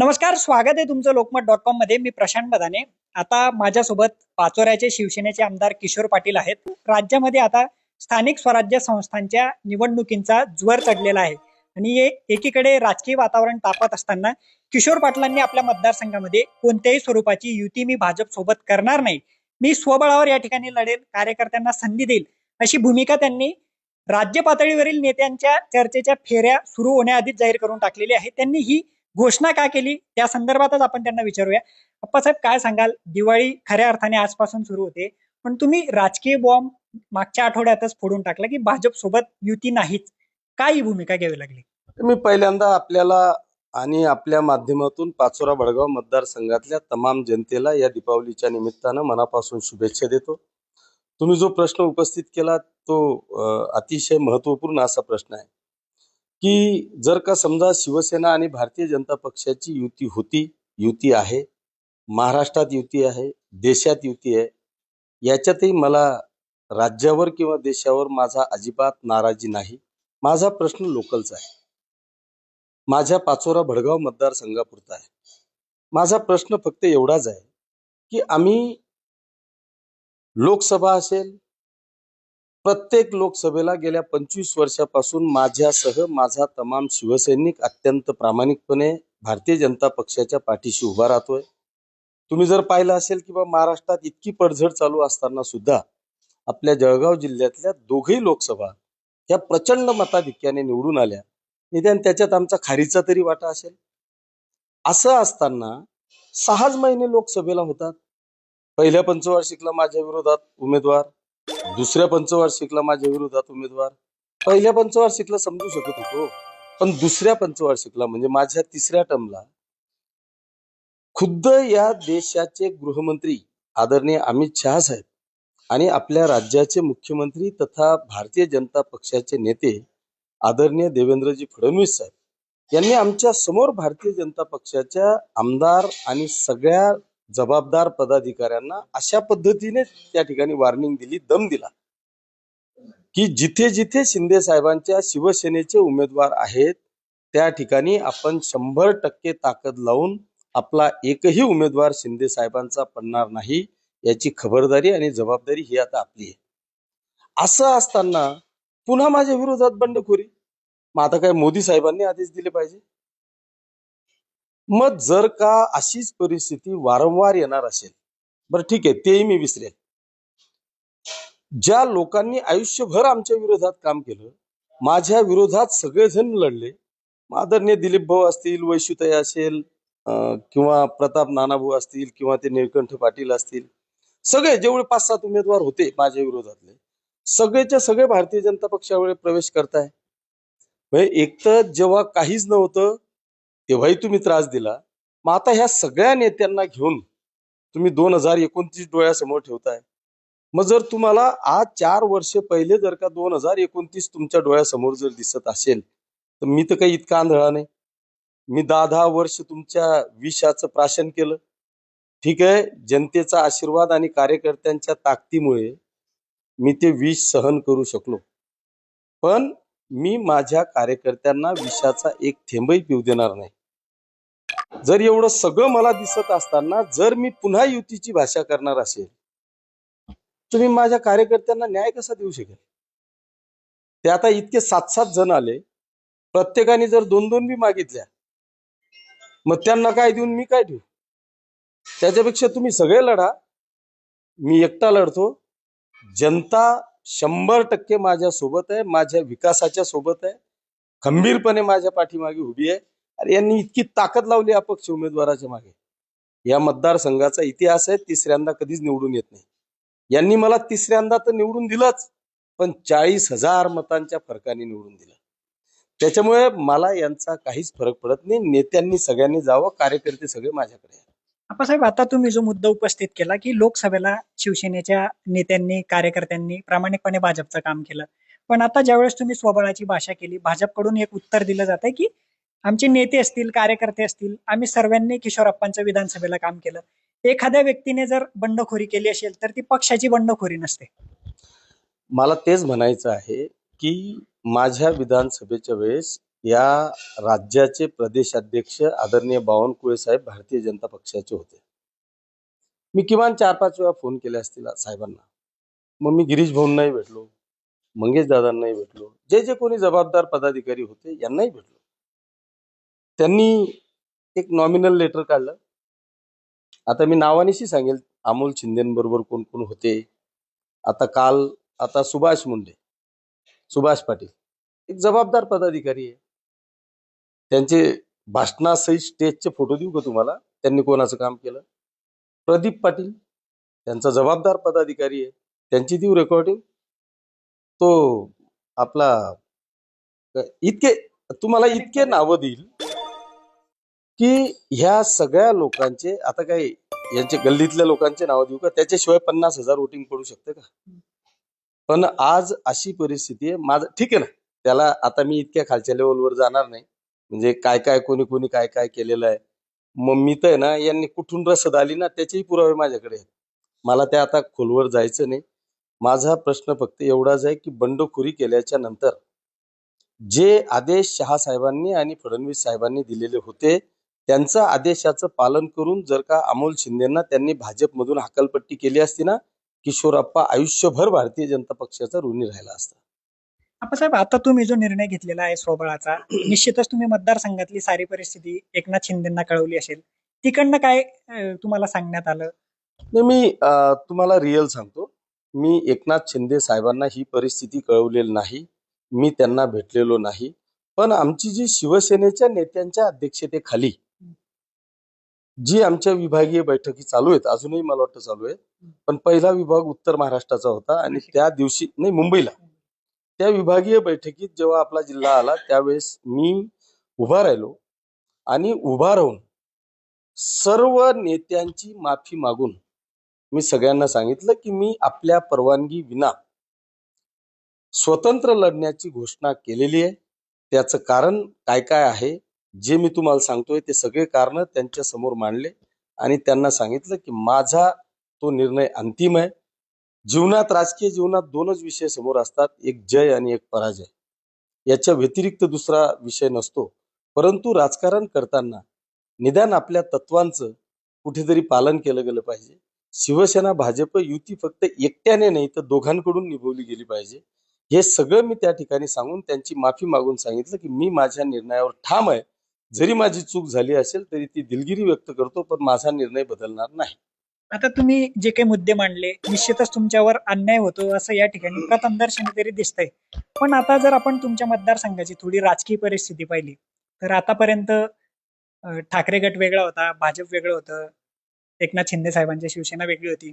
नमस्कार स्वागत आहे तुमचं लोकमत डॉट कॉममध्ये. मी प्रशांत बदाने. आता माझ्यासोबत पाचोऱ्याचे शिवसेनेचे आमदार किशोर पाटील आहेत. राज्यामध्ये आता स्थानिक स्वराज्य संस्थांच्या निवडणुकींचा ज्वर चढलेला आहे. आणि हे एकीकडे राजकीय वातावरण तापत असताना किशोर पाटलांनी आपल्या मतदारसंघामध्ये कोणत्याही स्वरूपाची युती मी भाजप सोबत करणार नाही. मी स्वबळावर या ठिकाणी लढेल कार्यकर्त्यांना संधी देईल अशी भूमिका त्यांनी राज्य पातळीवरील नेत्यांच्या चर्चेच्या फेऱ्या सुरू होण्याआधीच जाहीर करून टाकलेली आहे. त्यांनी ही घोषणा का केली? त्या संदर्भातच आपण त्यांना विचारूया. अप्पासाहेब काय सांगाल? दिवाळी खऱ्या अर्थाने आजपासून सुरू होते. पण तुम्ही राजकीय बॉम्ब मागच्या आठवड्यातच फोडून टाकला की भाजप सोबत युती नाहीच. काय ही भूमिका घ्यावी लागली? मी पहिल्यांदा आपल्याला आणि आपल्या माध्यमातून पाचोरा बडगाव मतदारसंघातल्या तमाम जनतेला या दीपावलीच्या निमित्तानं मनापासून शुभेच्छा देतो. तुम्ही जो प्रश्न उपस्थित केला तो अतिशय महत्त्वपूर्ण असा प्रश्न आहे. की जर का समजा शिवसेना आणि भारतीय जनता पक्षाची युती होती युती आहे महाराष्ट्रात युती आहे देशात युती आहे याच्यातही मला राज्यावर किंवा देशावर माझा अजिबात नाराजी नाही. माझा प्रश्न लोकलचा आहे. माझ्या पाचोरा भडगाव मतदारसंघापुरता आहे. माझा प्रश्न फक्त एवढाच आहे की आम्ही लोकसभा असेल प्रत्येक लोकसभेला गेल्या पंचवीस वर्षापासून माझ्यासह माझा तमाम शिवसैनिक अत्यंत प्रामाणिकपणे भारतीय जनता पक्षाच्या पाठीशी उभा राहतोय. तुम्ही जर पाहिलं असेल की बा महाराष्ट्रात इतकी पडझड चालू असताना सुद्धा आपल्या जळगाव जिल्ह्यातल्या दोघही लोकसभा ह्या प्रचंड मताधिक्याने निवडून आल्या. निदान त्याच्यात आमचा खारीचा तरी वाटा असेल. असं असताना सहाच महिने लोकसभेला होतात. पहिल्या पंचवार्षिकला माझ्या विरोधात उमेदवार दुसऱ्या पंचवार्षिकला माझ्या विरोधात उमेदवार. पहिल्या पंचवार्षिकला समजू शकत होतो. पण दुसऱ्या पंचवार्षिकला म्हणजे माझ्या तिसऱ्या टर्मला खुद्द या देशाचे गृहमंत्री आदरणीय अमित शहा साहेब आणि आपल्या राज्याचे मुख्यमंत्री तथा भारतीय जनता पक्षाचे नेते आदरणीय देवेंद्रजी फडणवीस साहेब यांनी आमच्यासमोर भारतीय जनता पक्षाच्या आमदार आणि सगळ्या जबाबदार पदाधिकाऱ्यांना अशा पद्धतीने त्या ठिकाणी वॉर्निंग दिली दम दिला. की जिथे जिथे शिंदे साहेबांच्या शिवसेनेचे उमेदवार आहेत त्या ठिकाणी आपण शंभर टक्के ताकद लावून आपला एकही उमेदवार शिंदे साहेबांचा पडणार नाही याची खबरदारी आणि जबाबदारी ही आता आपली आहे. असं असताना पुन्हा माझ्या विरोधात बंडखोरी. मग आता काय मोदी साहेबांनी आदेश दिले पाहिजे? मग जर का अशीच परिस्थिती वारंवार येणार असेल बरं ठीक आहे तेही मी विसरेल ज्या लोकांनी आयुष्यभर आमच्या विरोधात काम केलं माझ्या विरोधात सगळेजण लढले. आदरणीय दिलीप भाऊ असतील वैशुताई असेल अं, किंवा प्रताप नानाभाऊ असतील किंवा ते निळकंठ पाटील असतील सगळे जेवढे पाच सात उमेदवार होते माझ्या विरोधातले सगळेच्या सगळे भारतीय जनता पक्षावर प्रवेश करताय. म्हणजे एक तर जेव्हा काहीच नव्हतं तेव्हाही तुम्ही त्रास दिला. मग आता ह्या सगळ्या नेत्यांना घेऊन तुम्ही दोन हजार एकोणतीस डोळ्यासमोर ठेवताय. मग जर तुम्हाला आज चार वर्ष पहिले जर का दोन हजार एकोणतीस तुमच्या डोळ्यासमोर जर दिसत असेल तर मी तर काही इतका आंधळा नाही. मी दहा दहा वर्ष तुमच्या विषाचं प्राशन केलं. ठीक आहे जनतेचा आशीर्वाद आणि कार्यकर्त्यांच्या ताकदीमुळे मी ते विष सहन करू शकलो. पण मी माझ्या कार्यकर्त्यांना विषाचा एक थेंबही पिऊ देणार नाही. जर एवढं सगळं मला दिसत असताना जर मी पुन्हा युतीची भाषा करणार असेल तुम्ही माझ्या कार्यकर्त्यांना न्याय कसा देऊ शकेल? ते आता इतके सात सात जण आले प्रत्येकाने जर दोन दोन बी मागितल्या मग त्यांना काय देऊन मी काय देऊ? त्याच्यापेक्षा तुम्ही सगळे लढा मी एकटा लढतो. जनता शंभर टक्के माझ्या सोबत आहे माझ्या विकासाच्या सोबत आहे खंबीरपणे माझ्या पाठीमागे उभी आहे. अरे यांनी इतकी ताकद लावली अपक्ष उमेदवाराच्या मागे. या मतदारसंघाचा इतिहास आहे तिसऱ्यांदा कधीच निवडून येत नाही. यांनी मला तिसऱ्यांदा तर निवडून दिलंच पण चाळीस हजार मतांच्या फरकाने निवडून दिलं. त्याच्यामुळे मला यांचा काहीच फरक पडत नाही नेत्यांनी सगळ्यांनी जावं कार्यकर्ते सगळे माझ्याकडे आहेत. आप्पासाहेब आता तुम्ही जो मुद्दा उपस्थित केला की लोकसभेला शिवसेनेच्या नेत्यांनी कार्यकर्त्यांनी प्रामाणिकपणे भाजपचं काम केलं. पण आता ज्यावेळेस तुम्ही स्वबळाची भाषा केली भाजपकडून एक उत्तर दिलं जात आहे की आमचे नेते असतील कार्यकर्ते असतील आम्ही सर्वांनी किशोरप्पांचं विधानसभेला काम केलं. एखाद्या व्यक्तीने जर बंडखोरी केली असेल तर ती पक्षाची बंडखोरी नसते. मला तेच म्हणायचं आहे की माझ्या विधानसभेच्या वेळेस या राज्याचे प्रदेशाध्यक्ष आदरणीय बावनकुळे साहेब भारतीय जनता पक्षाचे होते. मी किमान चार पाच वेळा फोन केले असतील साहेबांना. मग मी गिरीश भाऊंनाही भेटलो मंगेश दादांनाही भेटलो जे जे कोणी जबाबदार पदाधिकारी होते यांनाही भेटलो. त्यांनी एक नॉमिनल लेटर काढलं. आता मी नावानिशी सांगेल अमोल शिंदेबरोबर कोण कोण होते? आता काल आता सुभाष मुंडे सुभाष पाटील एक जबाबदार पदाधिकारी आहे. त्यांचे भाषणासहित स्टेजचे फोटो देऊ का तुम्हाला? त्यांनी कोणाचं काम केलं? प्रदीप पाटील त्यांचा जबाबदार पदाधिकारी आहे. त्यांची देऊ रेकॉर्डिंग तो आपला इतके तुम्हाला इतके नावं देईल. की ह्या सगळ्या लोकांचे आता काय यांचे गल्लीतल्या लोकांचे नाव देऊ का? त्याच्याशिवाय पन्नास हजार वोटिंग पडू शकते का? पण आज अशी परिस्थिती आहे माझं ठीक आहे ना? त्याला आता मी इतक्या खालच्या लेवलवर जाणार नाही. म्हणजे काय काय कोणी कोणी काय काय केलेलं आहे. मग मी तर ना यांनी कुठून रसद आली ना त्याचेही पुरावे माझ्याकडे आहेत. मला त्या आता खोलवर जायचं नाही. माझा प्रश्न फक्त एवढाच आहे की बंडखोरी केल्याच्यानंतर जे आदेश शहा साहेबांनी आणि फडणवीस साहेबांनी दिलेले होते त्यांचा आदेशाचं पालन करून जर का अमोल शिंदेना त्यांनी भाजपमधून हकालपट्टी केली असती ना किशोरप्पा आयुष्यभर भारतीय जनता पक्षाचा ऋणी राहिला असता. आप्पासाहेब आता तुम्ही जो निर्णय घेतलेला आहे स्वबळाचा निश्चितच तुम्ही मतदारसंघातली सारी परिस्थिती एकनाथ शिंदेना कळवली असेल. तिकडनं काय तुम्हाला सांगण्यात आलं? नाही मी तुम्हाला रिअल सांगतो. मी एकनाथ शिंदे साहेबांना ही परिस्थिती कळवलेली नाही. मी त्यांना भेटलेलो नाही. पण आमची जी शिवसेनेच्या नेत्यांच्या अध्यक्षतेखाली जी आमच्या विभागीय बैठकी चालू आहेत अजूनही मला वाटतं चालू आहे पण पहिला विभाग उत्तर महाराष्ट्राचा होता आणि त्या दिवशी नाही मुंबईला. त्या विभागीय बैठकीत जेव्हा आपला जिल्हा आला त्यावेळेस मी उभा राहिलो आणि उभा राहून सर्व नेत्यांची माफी मागून मी सगळ्यांना सांगितलं की मी आपल्या परवानगी विना स्वतंत्र लढण्याची घोषणा केलेली आहे. त्याचं कारण काय काय आहे? जे मी तुम्हाला सांगतोय ते सगळे कारण त्यांच्यासमोर मांडले आणि त्यांना सांगितलं की माझा तो निर्णय अंतिम आहे. जीवनात राजकीय जीवनात दोनच विषय समोर असतात एक जय आणि एक पराजय. याच्या व्यतिरिक्त दुसरा विषय नसतो. परंतु राजकारण करताना निदान आपल्या तत्वांचं कुठेतरी पालन केलं गेलं पाहिजे. शिवसेना भाजप युती फक्त एकट्याने नाही तर दोघांकडून निभवली गेली पाहिजे. हे सगळं मी त्या ठिकाणी सांगून त्यांची माफी मागून सांगितलं की मी माझ्या निर्णयावर ठाम आहे. जरी माझी चूक झाली असेल तरी ती दिलगिरी व्यक्त करतो पण माझा निर्णय बदलणार नाही. आता तुम्ही जे काही मुद्दे मांडले निश्चितच तुमच्यावर अन्याय होतो असं या ठिकाणी प्रथमदर्शनी तरी दिसतंय. पण आता जर आपण तुमच्या मतदारसंघाची थोडी राजकीय परिस्थिती पाहिली तर आतापर्यंत ठाकरे गट वेगळा होता भाजप वेगळं होतं एकनाथ शिंदे साहेबांची शिवसेना वेगळी होती.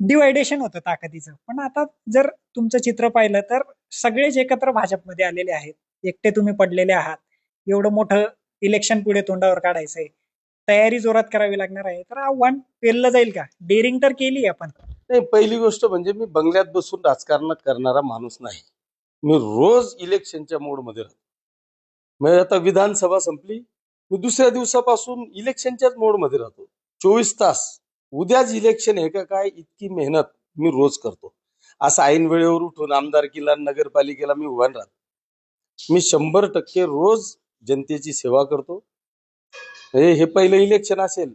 डिवायडेशन होतं ताकदीचं. पण आता जर तुमचं चित्र पाहिलं तर सगळेच एकत्र भाजपमध्ये आलेले आहेत. एकटे तुम्ही पडलेले आहात. एवढं मोठं इलेक्शन पुढे तोंडावर काढायचंय. तयारी जोरात करावी लागणार आहे. तर आव्हान पेरलं जाईल का? डेअरिंग तर केली आपण. नाही पहिली गोष्ट म्हणजे मी बंगल्यात बसून राजकारण करणारा माणूस नाही. मी रोज इलेक्शनच्या मोडमध्ये राहतो. म्हणजे आता विधानसभा संपली मी दुसऱ्या दिवसापासून इलेक्शनच्याच मोडमध्ये राहतो. चोवीस तास. उद्याच इलेक्शन हे का काय? इतकी मेहनत मी रोज करतो. असं ऐन वेळेवर उठून आमदारकीला नगरपालिकेला मी उभा राहतो. मी शंभर टक्के रोज जनतेची सेवा करतो. हे हे पहिलं इलेक्शन असेल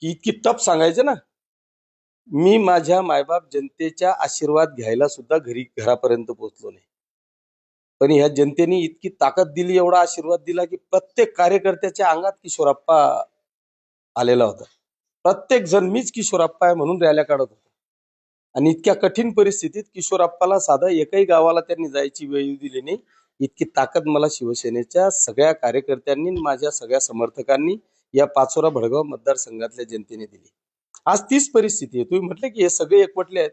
की इतकी टप सांगायचं ना? मी माझ्या मायबाप जनतेच्या आशीर्वाद घ्यायला सुद्धा घरी घरापर्यंत पोहोचलो नाही. पण ह्या जनतेने इतकी ताकद दिली एवढा आशीर्वाद दिला की प्रत्येक कार्यकर्त्याच्या अंगात किशोरप्पा आलेला होता. प्रत्येक जण मीच किशोरप्पा आहे म्हणून रॅल्या काढत होता. आणि इतक्या कठीण परिस्थितीत किशोराप्पाला साधा एकही गावाला त्यांनी जायची वेळ दिली नाही. इतकी ताकद मला शिवसेनेच्या सगळ्या कार्यकर्त्यांनी माझ्या सगळ्या समर्थकांनी या पाचोरा भडगाव मतदारसंघातल्या जनतेने दिली. आज तीच परिस्थिती आहे. तुम्ही म्हटले की हे सगळे एकवटले आहेत.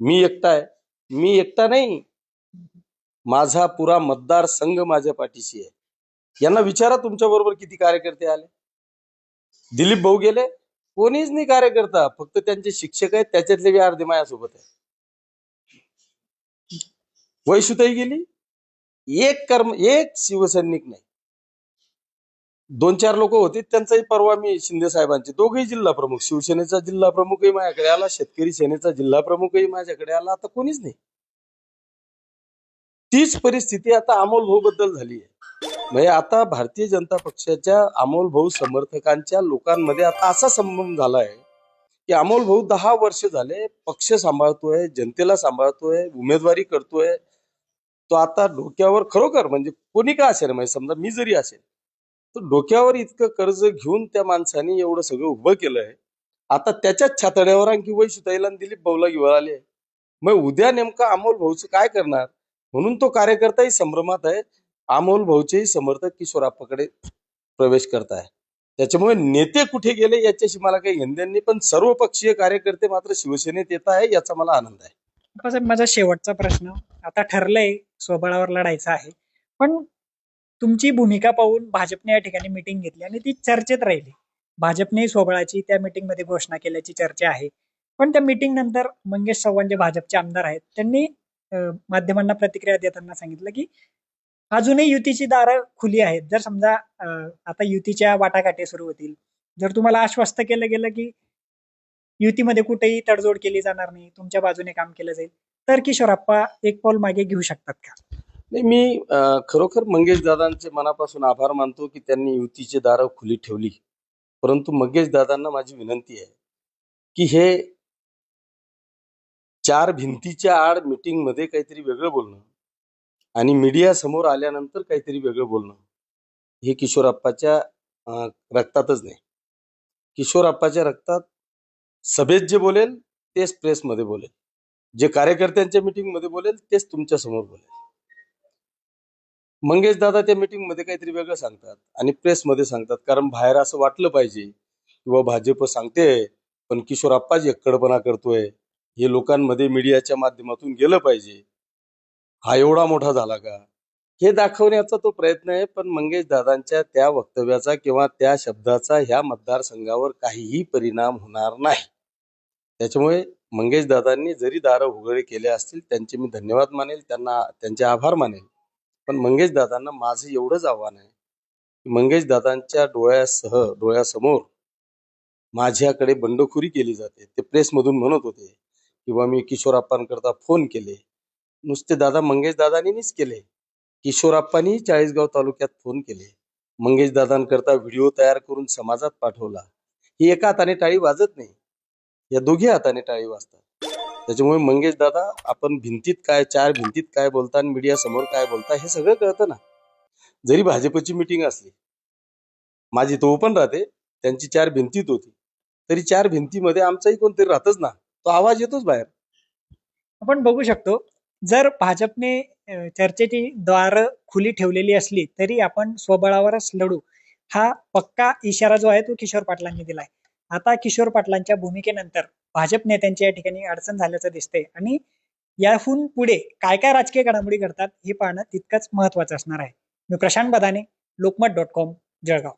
मी एकटा आहे. मी एकटा नाही. माझा पुरा मतदारसंघ माझ्या पाठीशी आहे. यांना विचारा तुमच्या बरोबर किती कार्यकर्ते आले. दिलीप भाऊ गेले. कोणीच नाही कार्यकर्ता. फक्त त्यांचे शिक्षक आहेत. त्याच्यातले बी अर्धे माझ्यासोबत आहे वैशुताई गेली. एक कर्म एक शिवसैनिक नाही. दोन चार लोक होते त्यांचाही परवा मी शिंदे साहेबांचे दोघेही जिल्हा प्रमुख शिवसेनेचा जिल्हा प्रमुखही माझ्याकडे आला शेतकरी सेनेचा जिल्हा प्रमुखही माझ्याकडे आला आता कोणीच नाही. तीच परिस्थिती आता अमोल भाऊ बद्दल झाली आहे. म्हणजे आता भारतीय जनता पक्षाच्या अमोल भाऊ समर्थकांच्या लोकांमध्ये आता असा संबंध झाला आहे की अमोल भाऊ दहा वर्ष झाले पक्ष सांभाळतोय जनतेला सांभाळतोय उमेदवारी करतोय तो आता डोक्यावर खरोखर म्हणजे कोणी का असेल म्हणजे समजा मी जरी असेल तर डोक्यावर इतकं कर्ज घेऊन त्या माणसाने एवढं सगळं उभं केलंय. आता त्याच्याच छातड्यावर आणखी वैशुताईला आणि दिलीप भाऊला घेऊन आले. मग उद्या नेमका अमोल भाऊचं काय करणार? म्हणून तो कार्यकर्ताही संभ्रमात आहे. अमोल भाऊचेही समर्थक किशोराप्पाकडे प्रवेश करताय. त्याच्यामुळे नेते कुठे गेले याच्याशी मला काही घेणं नाही पण सर्वपक्षीय कार्यकर्ते मात्र शिवसेनेत येत आहे याचा मला आनंद आहे. बाबासाहेब माझा शेवटचा प्रश्न. आता ठरलंय स्वबळावर लढायचं आहे. पण तुमची भूमिका पाहून भाजपने या ठिकाणी मिटिंग घेतली आणि ती चर्चेत राहिली. भाजपने स्वबळाची त्या मिटिंगमध्ये घोषणा केल्याची चर्चा आहे. पण त्या मिटिंग नंतर मंगेश चव्हाण जे भाजपचे आमदार आहेत त्यांनी माध्यमांना प्रतिक्रिया देताना सांगितलं की अजूनही युतीची दारं खुली आहेत. जर समजा आता युतीच्या वाटाघाटी सुरू होतील. जर तुम्हाला आश्वस्त केलं गेलं की युतीमध्ये कुठेही तडजोड केली जाणार नाही तुमच्या बाजूने काम केलं जाईल. तर किशोरप्पा एक पाऊल मागे घेऊ शकतात का? नाही मी खरोखर मंगेश दादांचे मनापासून आभार मानतो की त्यांनी युतीची दारं खुली ठेवली. परंतु मंगेश दादांना माझी विनंती आहे की हे चार भिंतीच्या आड मीटिंगमध्ये काहीतरी वेगळं बोलणं आणि मीडिया समोर आल्यानंतर काहीतरी वेगळं बोलणं हे किशोरप्पाच्या अं, रक्तातच नाही. किशोरप्पाच्या रक्तात सभेत जे बोलेल तेच प्रेसमध्ये बोलेल. जे कार्यकर्त्यांच्या मीटिंगमध्ये बोलेल तेच तुमच्यासमोर बोलेल. मंगेश दादा त्या मिटिंगमध्ये काहीतरी वेगळं सांगतात आणि प्रेसमध्ये सांगतात. कारण बाहेर असं वाटलं पाहिजे किंवा भाजप सांगते पण किशोरप्पा जे कडपणा करतोय हे लोकांमध्ये मीडियाच्या माध्यमातून गेलं पाहिजे. हा एवढा मोठा झाला का? हे दाखवण्याचा तो प्रयत्न आहे पण मंगेश दादांच्या त्या वक्तव्याचा किंवा त्या शब्दाचा ह्या मतदारसंघावर काहीही परिणाम होणार नाही. त्याच्यामुळे मंगेश दादांनी जरी दारं उघडे केले असतील त्यांचे मी धन्यवाद मानेल त्यांना त्यांचे आभार मानेल. पण मंगेश दादांना माझं एवढंच आव्हान आहे की मंगेश दादांच्या डोळ्यासह डोळ्यासमोर माझ्याकडे बंडखोरी केली जाते. ते प्रेसमधून म्हणत होते किंवा मी किशोर आप्पांकरता फोन केले. नुसते दादा मंगेश दादांनीच केले. किशोरप्पांनी चाळीसगाव तालुक्यात फोन केले. मंगेश दादांकरता व्हिडिओ तयार करून समाजात पाठवला. ही एका हाताने टाळी वाजत नाही. या दोघी हाताने टाळी वाजतात. त्याच्यामुळे मंगेश दादा आपण भिंतीत काय चार भिंतीत काय बोलता आणि मीडिया समोर काय बोलता हे सगळं कळतं ना. जरी भाजपची मिटिंग असली माझी तो पण राहते त्यांची चार भिंतीत होती तरी चार भिंतीमध्ये आमचाही कोणतरी राहतच ना. तो आवाज येतोच बाहेर. आपण बघू शकतो जर भाजपने चर्चेची द्वार खुली ठेवलेली असली तरी आपण स्वबळावरच लढू. हा पक्का इशारा जो आहे तो किशोर पाटलांनी दिलाय. आता किशोर पाटलांच्या भूमिकेनंतर भाजप नेत्यांची या ठिकाणी अडचण झाल्याचं दिसतंय. आणि याहून पुढे काय काय राजकीय घडामोडी घडतात हे पाहणं तितकंच महत्वाचं असणार आहे. मी प्रशांत बदाने लोकमत डॉट कॉम जळगाव.